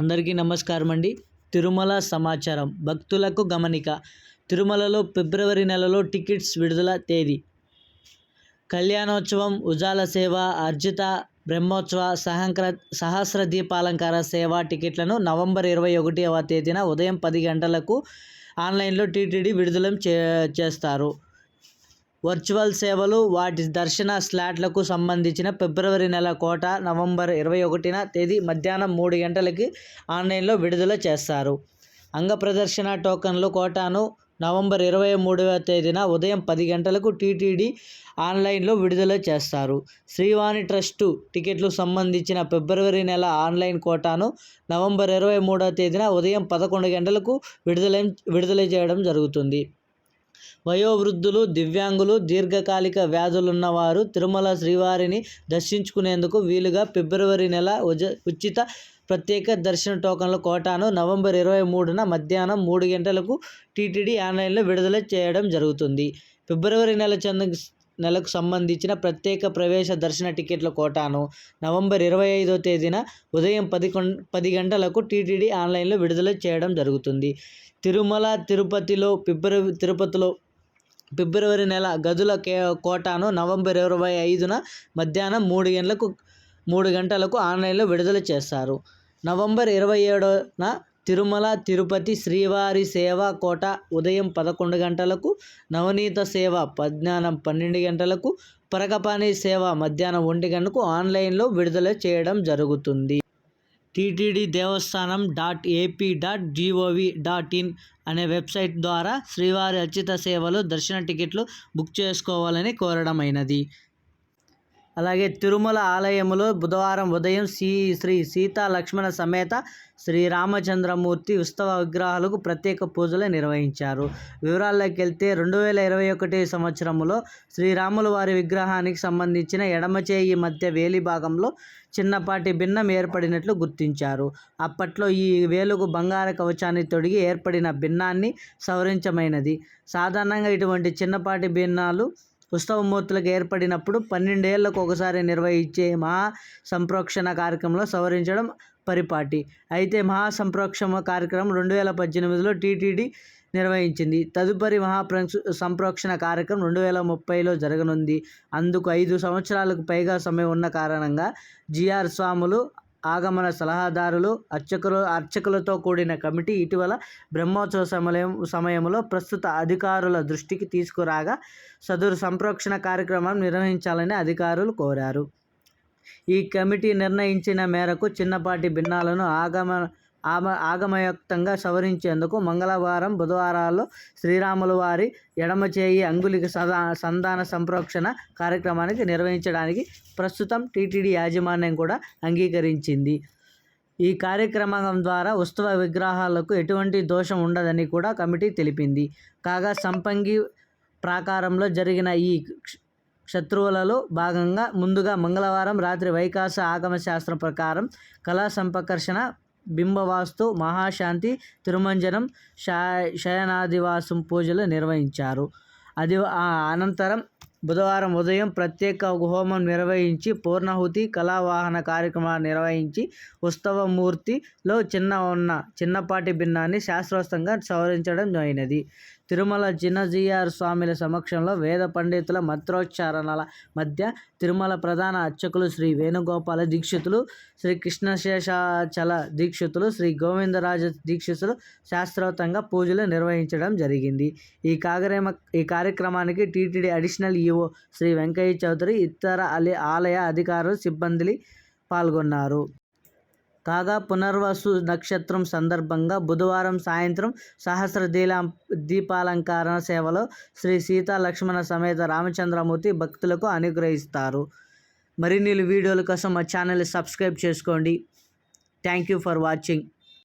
అందరికీ నమస్కారం అండి తిరుమల సమాచారం. భక్తులకు గమనిక తిరుమలలో ఫిబ్రవరి నెలలో టికెట్స్ విడుదల తేదీ. కళ్యాణోత్సవం ఉజాల సేవ అర్జిత బ్రహ్మోత్సవ సహంకర సహస్ర దీపాలంకార సేవ టికెట్లను నవంబర్ ఇరవై ఒకటవ తేదీన ఉదయం పది గంటలకు ఆన్లైన్లో టీటీడీ విడుదల చే చేస్తారు. వర్చువల్ సేవలు వాటి దర్శన స్లాట్లకు సంబంధించిన ఫిబ్రవరి నెల కోట నవంబర్ ఇరవై ఒకటిన తేదీ మధ్యాహ్నం మూడు గంటలకి ఆన్లైన్లో విడుదల చేస్తారు. అంగ ప్రదర్శన టోకన్లు కోటాను నవంబర్ ఇరవై మూడవ తేదీన ఉదయం పది గంటలకు టీటీడీ ఆన్లైన్లో విడుదల చేస్తారు. శ్రీవాణి ట్రస్టు టికెట్లు సంబంధించిన ఫిబ్రవరి నెల ఆన్లైన్ కోటాను నవంబర్ ఇరవై మూడవ తేదీన ఉదయం పదకొండు గంటలకు విడుదల విడుదల చేయడం జరుగుతుంది. వయోవృద్ధులు దివ్యాంగులు దీర్ఘకాలిక వ్యాధులున్నవారు తిరుమల శ్రీవారిని దర్శించుకునేందుకు వీలుగా ఫిబ్రవరి నెల ఉచిత ప్రత్యేక దర్శన టోకన్ల కోటాను నవంబర్ ఇరవై మూడున మధ్యాహ్నం మూడు గంటలకు టీటీడీ ఆన్లైన్లో విడుదల చేయడం జరుగుతుంది. ఫిబ్రవరి నెల చంద నెలకు సంబంధించిన ప్రత్యేక ప్రవేశ దర్శన టికెట్ల కోటాను నవంబర్ ఇరవై ఐదో తేదీన ఉదయం పది పది గంటలకు టీటీడీ ఆన్లైన్లో విడుదల చేయడం జరుగుతుంది. తిరుమల తిరుపతిలో ఫిబ్రవరి తిరుపతిలో ఫిబ్రవరి నెల గదుల కే కోటాను నవంబర్ ఇరవై ఐదున మధ్యాహ్నం మూడు గంటలకు మూడు గంటలకు ఆన్లైన్లో విడుదల చేస్తారు. నవంబర్ ఇరవై ఏడున తిరుమల తిరుపతి శ్రీవారి సేవ కోట ఉదయం పదకొండు గంటలకు నవనీత సేవ మధ్యాహ్నం పన్నెండు గంటలకు పరకపాణి సేవ మధ్యాహ్నం ఒంటి గంటకు ఆన్లైన్లో విడుదల చేయడం జరుగుతుంది. TTD Devasthanam dot AP dot GOV dot in అనే వెబ్సైట్ ద్వారా శ్రీవారి అర్చిత సేవలు దర్శన టికెట్లు బుక్ చేసుకోవాలని కోరడమైనది. అలాగే తిరుమల ఆలయంలో బుధవారం ఉదయం శ్రీ శ్రీ సీతా లక్ష్మణ సమేత శ్రీరామచంద్రమూర్తి ఉత్సవ విగ్రహాలకు ప్రత్యేక పూజలు నిర్వహించారు. వివరాల్లోకి వెళ్తే రెండు వేల ఇరవై ఒకటి సంవత్సరంలో శ్రీరాముల వారి విగ్రహానికి సంబంధించిన ఎడమ చేయి మధ్య వేలి భాగంలో చిన్నపాటి భిన్నం ఏర్పడినట్లు గుర్తించారు. అప్పట్లో ఈ వేలుకు బంగార కవచాన్ని తొడిగి ఏర్పడిన భిన్నాన్ని సవరించమైనది. సాధారణంగా ఇటువంటి చిన్నపాటి భిన్నాలు ఉత్సవమూర్తులకు ఏర్పడినప్పుడు పన్నెండేళ్ళకు ఒకసారి నిర్వహించే మహా సంప్రోక్షణ కార్యక్రమంలో సవరించడం పరిపాటి. అయితే మహా సంప్రోక్షణ కార్యక్రమం రెండు వేల పద్దెనిమిదిలో టీటీడీ నిర్వహించింది. తదుపరి మహా సంప్రోక్షణ కార్యక్రమం రెండు వేల ముప్పైలో జరగనుంది. అందుకు ఐదు సంవత్సరాలకు పైగా సమయం ఉన్న కారణంగా జిఆర్ స్వాములు ఆగమన సలహాదారులు అర్చకులు అర్చకులతో కూడిన కమిటీ ఇటీవల బ్రహ్మోత్సవ సమయం సమయంలో ప్రస్తుత అధికారుల దృష్టికి తీసుకురాగా సదరు సంప్రోక్షణ కార్యక్రమం నిర్వహించాలని అధికారులు కోరారు. ఈ కమిటీ నిర్ణయించిన మేరకు చిన్నపాటి భిన్నాలను ఆగమన ఆమ ఆగమయుక్తంగా సవరించేందుకు మంగళవారం బుధవారాల్లో శ్రీరాముల వారి ఎడమ చేయి అంగులికి సదా సంధాన సంప్రోక్షణ కార్యక్రమానికి నిర్వహించడానికి ప్రస్తుతం టీటీడీ యాజమాన్యం కూడా అంగీకరించింది. ఈ కార్యక్రమం ద్వారా ఉత్సవ విగ్రహాలకు ఎటువంటి దోషం ఉండదని కూడా కమిటీ తెలిపింది. కాగా సంపంగి ప్రాకారంలో జరిగిన ఈ శత్రువులలో భాగంగా ముందుగా మంగళవారం రాత్రి వైకాస ఆగమ శాస్త్రం ప్రకారం కళా సంపకర్షణ బింబవాస్తు మహాశాంతి తిరుమంజనం శయనాదివాసం పూజలు నిర్వహించారు. అది అనంతరం బుధవారం ఉదయం ప్రత్యేక హోమం నిర్వహించి పూర్ణాహుతి కళావాహన కార్యక్రమాలు నిర్వహించి ఉత్సవమూర్తిలో చిన్న ఉన్న చిన్నపాటి భిన్నాన్ని శాస్త్రోస్తంగా సవరించడం అయినది తిరుమల చిన్నజీఆర్ స్వామిల సమక్షంలో వేద పండితుల మంత్రోచ్చారణల మధ్య తిరుమల ప్రధాన అర్చకులు శ్రీ వేణుగోపాల దీక్షితులు శ్రీ కృష్ణశేషాచల దీక్షితులు శ్రీ గోవిందరాజ దీక్షితులు శాస్త్రోతంగా పూజలు నిర్వహించడం జరిగింది. ఈ కాగరేమ ఈ కార్యక్రమానికి TTD additional EO Shri Venkaiah Chowdary ఇతర ఆలయ అధికారులు సిబ్బంది పాల్గొన్నారు. కాగా పునర్వసు నక్షత్రం సందర్భంగా బుధవారం సాయంత్రం సహస్ర దీలా దీపాలంకరణ సేవలో శ్రీ సీతా లక్ష్మణ సమేత రామచంద్రమూర్తి భక్తులకు అనుగ్రహిస్తారు. మరిన్ని వీడియోల కోసం మా ఛానల్ సబ్స్క్రైబ్ చేసుకోండి. Thank you for watching.